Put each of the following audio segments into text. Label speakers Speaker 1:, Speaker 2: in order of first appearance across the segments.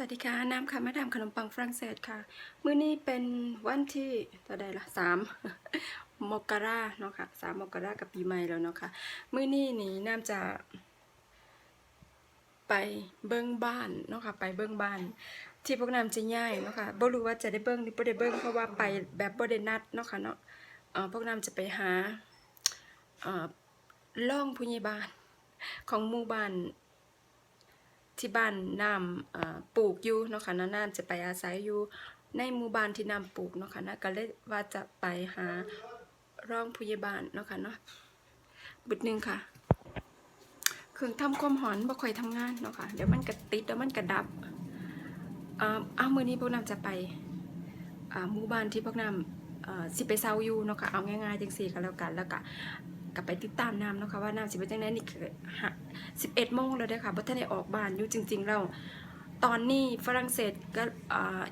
Speaker 1: สวัสดีค่ะ น้ำค่ะมาดามขนมปังฝรั่งเศสค่ะ มื้อนี้เป็นวันที่เท่าใดละสามมกราเนาะค่ะสามมกรากับปีใหม่แล้วเนาะค่ะ มื้อนี้นี่น้ำจะไปเบิ้งบ้านเนาะค่ะ ไปเบิ้งบ้าน ที่พวกน้ำจะย้ายเนาะค่ะบ่รู้ว่าจะได้เบิ้งหรือบ่ได้เบิ้งเพราะว่าไปแบบบ่ได้นัดเนาะค่ะเนาะพวกน้ำจะไปหาเอ่อร่องผู้ใหญ่บ้านของหมู่บ้าน ที่บ้านน้ำปลูกอยู่เนาะค่ะนะน้ำจะไปอาศัยอยู่ในหมู่บ้านที่น้ำปลูกเนาะค่ะนะก็เลยว่าจะไปหาร่องผู้ใหญ่บ้านเนาะค่ะเนาะบึดหนึงค่ะเครื่องทำความหอนบ่ค่อยทำงานเนาะค่ะเดี๋ยวมันก็ติดเดี๋ยวมันก็ดับเอามือนี้พวกน้ำจะไปหมู่บ้านที่พวกน้ำสิไปเซาอยู่เนาะค่ะเอาง่ายๆจังซี่ก็แล้วกันแล้วก็ ก็ไปติดตามน้ำนะคะว่าน้ำสิเป็นจังไดนี่คือหา11โมงแล้วเด้อค่ะบ่ทันได้ออกบ้านอยู่จริง ๆ แล้ว ตอนนี้ฝรั่งเศสก็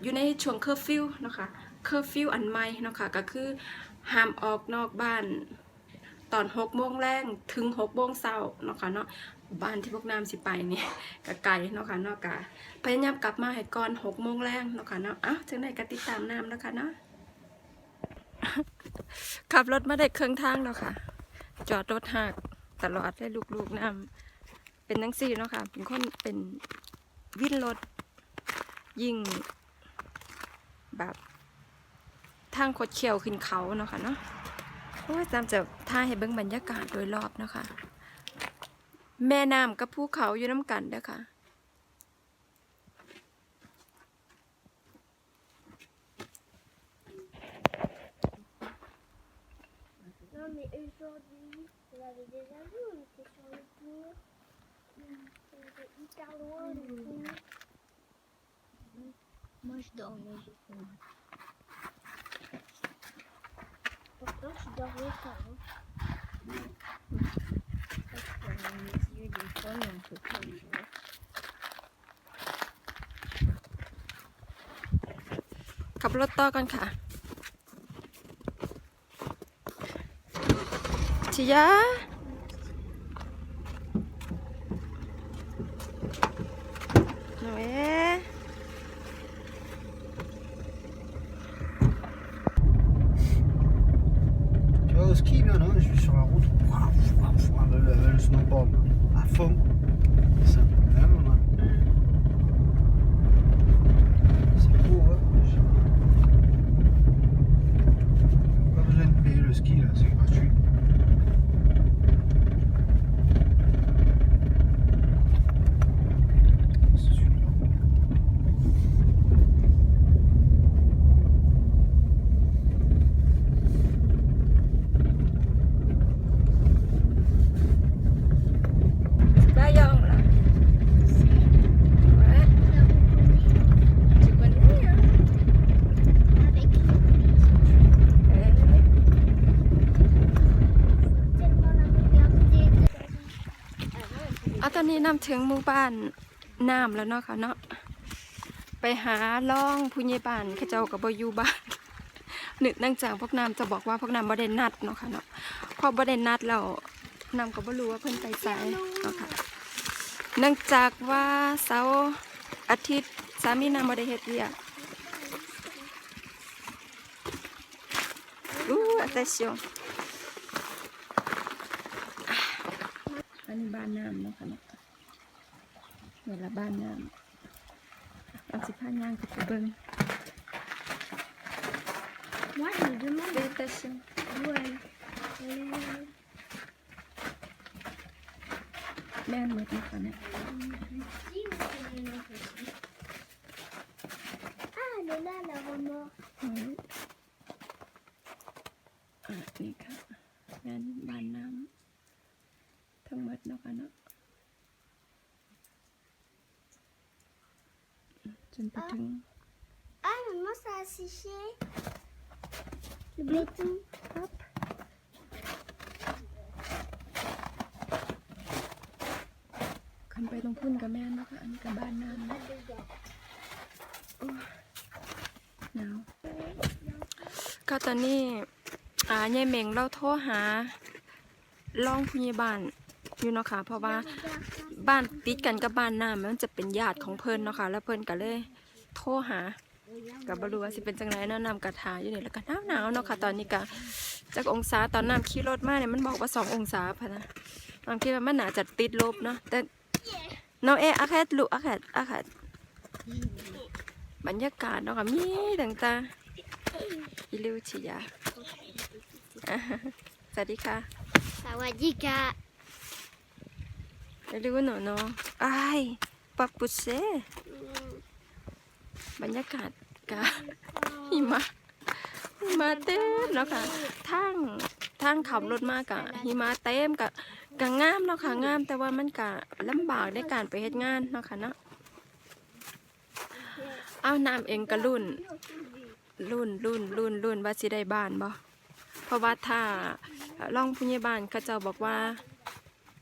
Speaker 1: อยู่ในช่วงเคอร์ฟิวนะคะเคอร์ฟิวอันใหม่นะคะก็คือห้ามออกนอกบ้านตอน6โมงแรงถึง6โมงเช้าเนาะค่ะเนาะบ้านที่พวกน้ำสิไปนี่ก็ไกลเนาะค่ะเนาะก็พยายามกลับมาให้ก่อน6โมงแรงเนาะค่ะเนาะอ้าวจังได๋ก็ติดตามน้ำนะค่ะเนาะขับรถมาได้เครึ่องทางแล้วค่ะ จอดรถหักตลอดได้ลูกๆน้ำเป็นนังซี่เนาะค่ะ เป็นคนเป็นวิ่นรถ ยิ่ง แบบทางคดเขียวขึ้นเขาเนาะค่ะเนาะโอ้ยจำจะท่าให้เบิ้งบรรยากาศโดยรอบเนาะค่ะ แม่น้ำกับภูเขาอยู่น้ำกันเด้อค่ะ
Speaker 2: Non, mais aujourd'hui, on avait déjà vu, on était sur le tour. Hyper loin du. Moi, je j'ai. Pourtant, je. Parce yeux des fois,
Speaker 1: mais on peut pas les
Speaker 3: Tu vas au ski là, non Je suis sur la route. Le, le snowboard à fond. C'est ça. C'est beau, hein Pas besoin de payer le ski là, c'est
Speaker 1: pas. ตอนนี้นำถึงหมู่บ้านน้ำแล้วเนาะค่ะเนาะไปหาล่องผู้ใหญ่บ้านเขาเจ้ากับบอยู่บ้านนึกเนื่องจากพวกน้ำจะบอกว่าพวกน้ำบ่ได้นัดเนาะค่ะเนาะพอบ่ได้นัดแล้วน้ำก็บ่รู้ว่าเพิ่นไปไสเนาะค่ะเนื่องจากว่าเสาร์อาทิตย์สามีน้ำบ่ได้เฮ็ดเวียกอู้ attention อัน นี้บ้านน้ำเนาะค่ะเนาะเวลาบ้านน้ำเอาสิพาย่างไปเบิ่ง
Speaker 2: Moi, je me demande
Speaker 1: attention
Speaker 2: où elle elle est.
Speaker 1: แม่นหมดเนาะค่ะเนี่ย
Speaker 2: Ici ou c'est une autre aussi Ah, elle est là, la remorque.
Speaker 1: อืมอ่ะนี่ค่ะแม่น จนไปถึง
Speaker 2: Ah, maman, ça a séché. Le béton. Hop.
Speaker 1: คันไปตรงพุ่นกับแม่นเนาะค่ะอันนี้กับบ้านน้ำเนาะ
Speaker 2: Pas dedans.
Speaker 1: หนาวก็ตอนนี้อ่ายายเหม่งเราโทรหาล่องผู้ใหญ่บ้านอยู่เนาะค่ะเพราะว่า
Speaker 2: Regarde ça.
Speaker 1: บ้านติดกันกับบ้านน้ำมันจะเป็นญาติของเพิ่นเนาะค่ะ แล้วเพิ่นก็เลยโทรหากับบรู้ว่าสิเป็นจังไรเนาะน้ำกระทาอยู่เนี่ยแล้วก็หนาวหนาวเนาะค่ะตอนนี้ก็จากองศาตอนน้ำขี่รถมาเนี่ยมันบอกว่าสององศาพะนะน้ำคิดว่ามันน่าจะติดลบเนาะแต่น้องเออาแคดลุอาแคดอาแคดบรรยากาศเนาะค่ะมีต่างๆอิลิวชิยาสวัสดีค่ะ
Speaker 2: Sawadika.
Speaker 1: อิลิ วหนูเนาะอ้ายปับปุเซบรรยากาศกะหิมะหิมะเต็มเนาะค่ะทางทางขับรถมากะหิมะเต็มกะกะงามเนาะค่ะงาม แต่ว่ามันกะลำบากในการไปเฮ็ดงานเนาะค่ะเนาะเอาน้ำเองกะรุ่น รุ่นรุ่นรุ่นรุ่นว่าสิได้บ้านบ่เพราะว่าถ้ารองผู้ใหญ่บ้านเขาเจ้าบอกว่า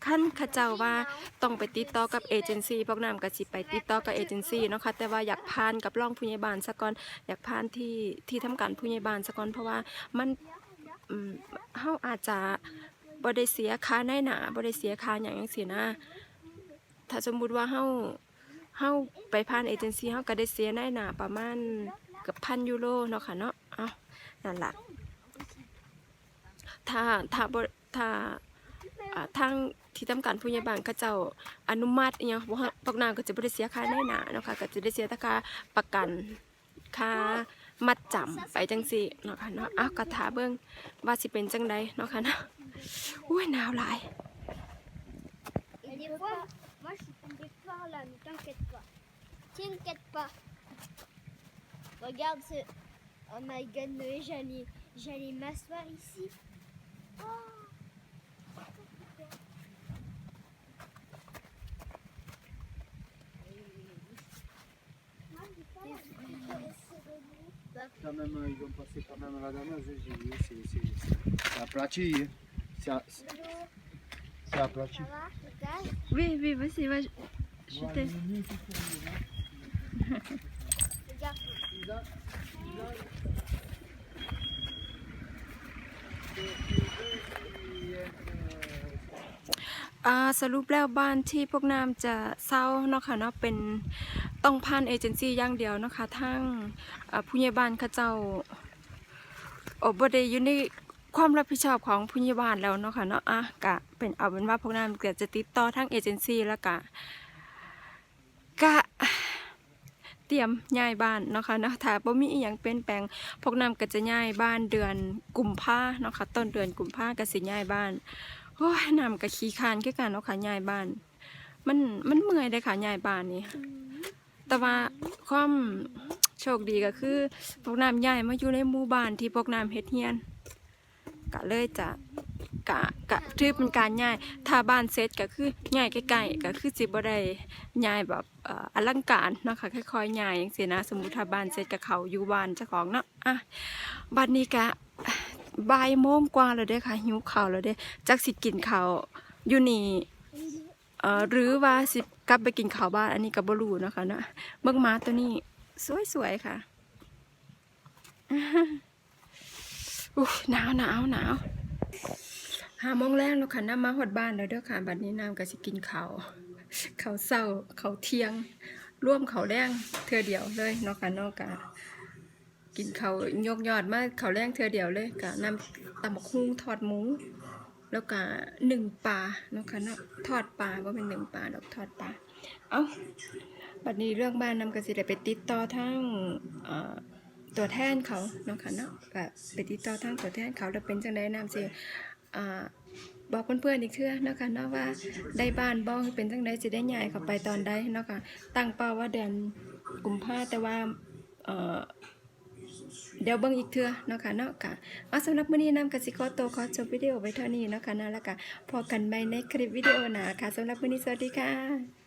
Speaker 1: ขั้นขเจ้าว่าต้องไปติดต่อกับเอเจนซี่พวกน้ำก็สิไปติดต่อกับเอเจนซี่เนาะค่ะแต่ว่าอยากผ่านกับร่องผู้ใหญ่บ้านซะก่อนอยากผ่านที่ที่ทำการผู้ใหญ่บ้านซะก่อนเพราะว่ามันเฮาอาจจะบ่ได้เสียค่าในหนาบ่ได้เสียค่าหยังจังซี่นะถ้าสมมุติว่าเฮาเฮาไปผ่านเอเจนซี่เฮาก็ได้เสียในหนาประมาณเกือบพันยูโรเนาะค่ะเนาะเอานั่นล่ะถ้าถ้าบ่ถ้าทาง ที่ทำการผู้ใหญ่บ้านเขาเจ้าอนุมัติอหยังบ่ฮะพวกนางก็จะบ่ได้เสียค่าในหนาเนาะค่ะก็จะได้เสียแต่ค่าประกันค่ามัดจำไปจังซี่เนาะค่ะเนาะอ้าวก็ถาเบิ่งว่าสิเป็นจังใดเนาะค่ะเนาะอุ้ยหนาวหลาย
Speaker 2: Et des fois, moi je suis tombée par là, mais t'inquiète pas. T'inquiète pas. Regarde ce. Oh my god, Noé, j'allais, j'allais m'asseoir ici.
Speaker 3: C'est aplati. hein. C'est a- c'est aplati.
Speaker 2: Ça va, regarde.
Speaker 1: Oui oui vas-y vas je te
Speaker 2: Regarde.
Speaker 1: อ่าสรุปแล้วบ้านที่พวกน้ำจะเศร้าเนาะค่ะเนาะเป็นต้องผ่านเอเจนซี่อย่างเดียวเนาะค่ะทั้งอ่าผู้ใหญ่บ้านเขาเจ้าโอ้บ่ได้อยู่ในความรับผิดชอบของผู้ใหญ่บ้านแล้วเนาะค่ะเนาะอะกะเป็นเอาเป็นว่าพวกน้ำก็จะติดต่อทางเอเจนซี่แล้วกะกะเตรียมย้ายบ้านเนาะค่ะเนาะถ้าบ่มีอีหยังเปลี่ยนแปลงพวกน้ำก็จะย้ายบ้านเดือนกุมภาเนาะค่ะต้นเดือนกุมภาก็สิย้ายบ้านโอ้ยน้ำกับขี้คานคือกันเนาะค่ะยายบ้าน มันมันเมื่อยเลยค่ะยายบ้านนี่แต่ว่าความ โชคดีก็คือพวกน้ำยายมาอยู่ในหมู่บ้านที่พวกน้ำเฮ็ดเฮียนก็เลยจะกะกะถือเป็นการย้ายถ้าบ้านเสร็จก็คือย้ายใกล้ๆก็คือสิบ่ได้ย้ายแบบอลังการเนาะค่ะค่อยๆย้ายจังซี่นะ สมมุติถ้าบ้านเสร็จก็เขาอยู่บ้านเจ้าของเนาะอะบัดนี้กะบ่ายโมงกว่าแล้วเด้ค่ะหิวข้าวแล้วเด้จักสิกินข้าวอยู่นี่เอ่อหรือว่าสิกลับไปกินข้าวบ้านอันนี้ก็บ่รู้เนาะค่ะเนาะเบิ่งมาตัวนี้ สวยๆค่ะอู้หนาวหนาวหนาวห้าโมงแรกแล้วค่ะน้ำมาหดบ้านแล้วเด้อค่ะ บัดนี้น้ำก็สิกินเขาวข้าวเช้าเขาเทียง ร่วมเขาแรงเทื่อเดียวเลยเนาะค่ะนาะกะกินเขายกยอดมากเขาแรงเธอเดียวเลยกะน้ำตำบักหุ่งทอดหมูแล้วก็หนึ่งปลาเนาะค่ะเนาะทอดปลาว่าเป็นหนึ่งปลาดอกทอดปลาเอา บัดนี้เรื่องบ้านนำกระสิได้ไปติดต่อทั้งตัวแทนเขาเนาะค่ะเนาะก็ไปติดต่อทั้งตัวแทนเขาแล้วเป็นจังไดนำสิบอกเพื่อนๆอีกเทื่อเนาะค่ะเนาะว่าได้บ้านบ้องเป็นจังไดสิได้ย้ายเข้าไปตอนใดเนาะค่ะตั้งเป้าว่าเดือนกุมภาแต่ว่าเดี๋ยวเบิ่งอีกเทื่อเนาะค่ะเนาะค่ะเอาสำหรับมื้อนี้นำกสิขอตัวขอจบวิดีโอไว้เท่านี้เนาะค่ะเนาะแล้วก็พอกันใหม่ในคลิปวิดีโอหน้าค่ะสำหรับมื้อนี้สวัสดีค่ะ